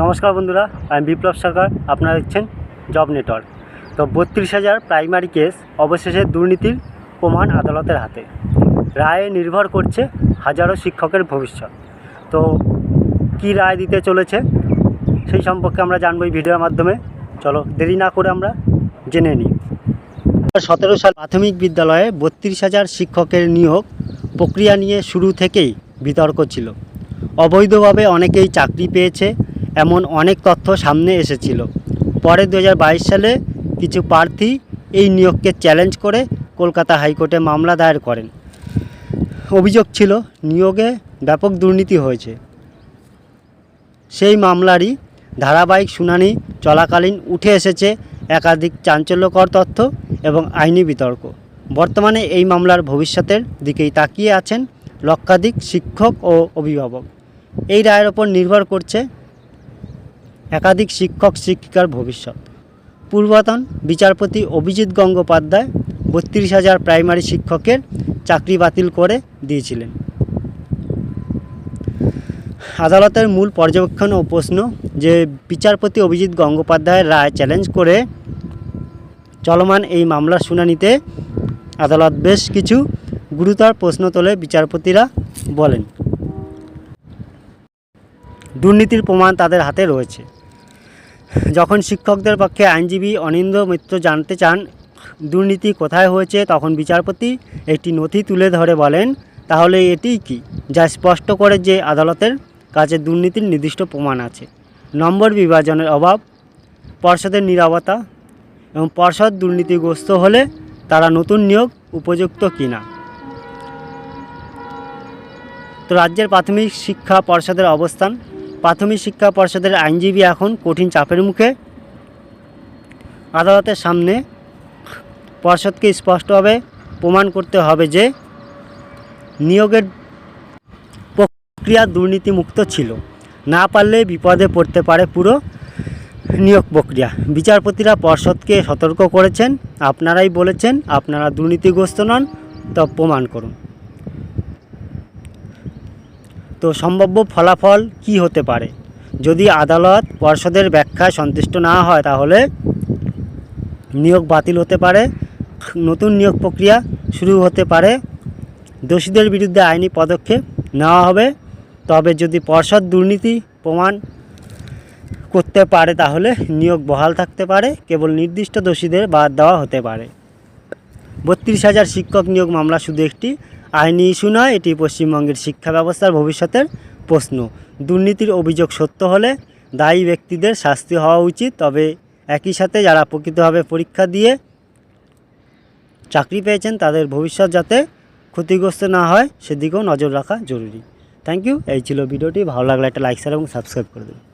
নমস্কার বন্ধুরা, আমি বিপ্লব সরকার, আপনারা দেখছেন জব নেটওয়ার্ক। তো বত্রিশ হাজার প্রাইমারি কেস, অবশেষে দুর্নীতির প্রমাণ আদালতের হাতে। রায়ে নির্ভর করছে হাজারো শিক্ষকের ভবিষ্যৎ। তো কি রায় দিতে চলেছে, সেই সম্পর্কে আমরা জানব এই ভিডিওর মাধ্যমে। চলো, দেরি না করে আমরা জেনে নিই। সতেরো সাল প্রাথমিক বিদ্যালয়ে বত্রিশ হাজার শিক্ষকের নিয়োগ প্রক্রিয়া নিয়ে শুরু থেকেই বিতর্ক ছিল। অবৈধভাবে অনেকেই চাকরি পেয়েছে এমন অনেক তথ্য সামনে এসেছিল। পরে দু হাজার বাইশ সালে কিছু প্রার্থী এই নিয়োগকে চ্যালেঞ্জ করে কলকাতা হাইকোর্টে মামলা দায়ের করেন। অভিযোগ ছিল, নিয়োগে ব্যাপক দুর্নীতি হয়েছে। সেই মামলারই ধারাবাহিক শুনানি চলাকালীন উঠে এসেছে একাধিক চাঞ্চল্যকর তথ্য এবং আইনি বিতর্ক। বর্তমানে এই মামলার ভবিষ্যতের দিকেই তাকিয়ে আছেন লক্ষাধিক শিক্ষক ও অভিভাবক। এই রায়ের ওপর নির্ভর করছে একাধিক শিক্ষক, শিক্ষিকার ভবিষ্যৎ। পূর্বতন বিচারপতি অভিজিৎ গঙ্গোপাধ্যায় বত্রিশ হাজার প্রাইমারি শিক্ষকের চাকরি বাতিল করে দিয়েছিলেন। আদালতের মূল পর্যবেক্ষণ ও প্রশ্ন যে বিচারপতি অভিজিৎ গঙ্গোপাধ্যায়ের রায় চ্যালেঞ্জ করে চলমান এই মামলার শুনানিতে আদালত বেশ কিছু গুরুতর প্রশ্ন তোলে বিচারপতিরা বলেন, দুর্নীতির প্রমাণ তাদের হাতে রয়েছে। যখন শিক্ষকদের পক্ষে আইনজীবী অনিন্দ মিত্র জানতে চান দুর্নীতি কোথায় হয়েছে, তখন বিচারপতি একটি নথি তুলে ধরে বলেন, তাহলে এটিই কি? যা স্পষ্ট করে যে আদালতের কাছে দুর্নীতির নির্দিষ্ট প্রমাণ আছে। নম্বর বিভাজনের অভাব, পর্ষদের নিরাপত্তা এবং পর্ষদ দুর্নীতিগ্রস্ত হলে তারা নতুন নিয়োগ উপযুক্ত কিনা। তো রাজ্যের প্রাথমিক শিক্ষা পর্ষদের অবস্থান প্রাথমিক শিক্ষা পর্ষদের আইনজীবী এখন কঠিন চাপের মুখে। আদালতের সামনে পর্ষদকে স্পষ্টভাবে প্রমাণ করতে হবে যে নিয়োগের প্রক্রিয়া দুর্নীতিমুক্ত ছিল। না পারলে বিপদে পড়তে পারে পুরো নিয়োগ প্রক্রিয়া। বিচারপতিরা পর্ষদকে সতর্ক করেছেন। আপনারাই বলেছেন, আপনারা দুর্নীতিগ্রস্ত নন, তা প্রমাণ করুন। তো সম্ভাব্য ফলাফল কি হতে পারে? যদি আদালত পর্ষদের ব্যাখ্যায় সন্তুষ্ট না হয়, তাহলে নিয়োগ বাতিল হতে পারে, নতুন নিয়োগ প্রক্রিয়া শুরু হতে পারে, দোষীদের বিরুদ্ধে আইনি পদক্ষেপ নেওয়া হবে। তবে যদি পর্ষদ দুর্নীতি প্রমাণ করতে পারে, তাহলে নিয়োগ বহাল থাকতে পারে, কেবল নির্দিষ্ট দোষীদের বাদ দেওয়া হতে পারে। বত্রিশ হাজার শিক্ষক নিয়োগ মামলা শুধু একটি আইনি ইস্যু নয়, এটি পশ্চিমবঙ্গের শিক্ষা ব্যবস্থার ভবিষ্যতের প্রশ্ন। দুর্নীতির অভিযোগ সত্য হলে দায়ী ব্যক্তিদের শাস্তি হওয়া উচিত, তবে একই সাথে যারা প্রকৃতভাবে পরীক্ষা দিয়ে চাকরি পেয়েছেন, তাদের ভবিষ্যৎ যাতে ক্ষতিগ্রস্ত না হয়, সেদিকেও নজর রাখা জরুরি। থ্যাংক ইউ এই ছিল ভিডিওটি। ভালো লাগলে একটা লাইক শেয়ার এবং সাবস্ক্রাইব করে দেবেন।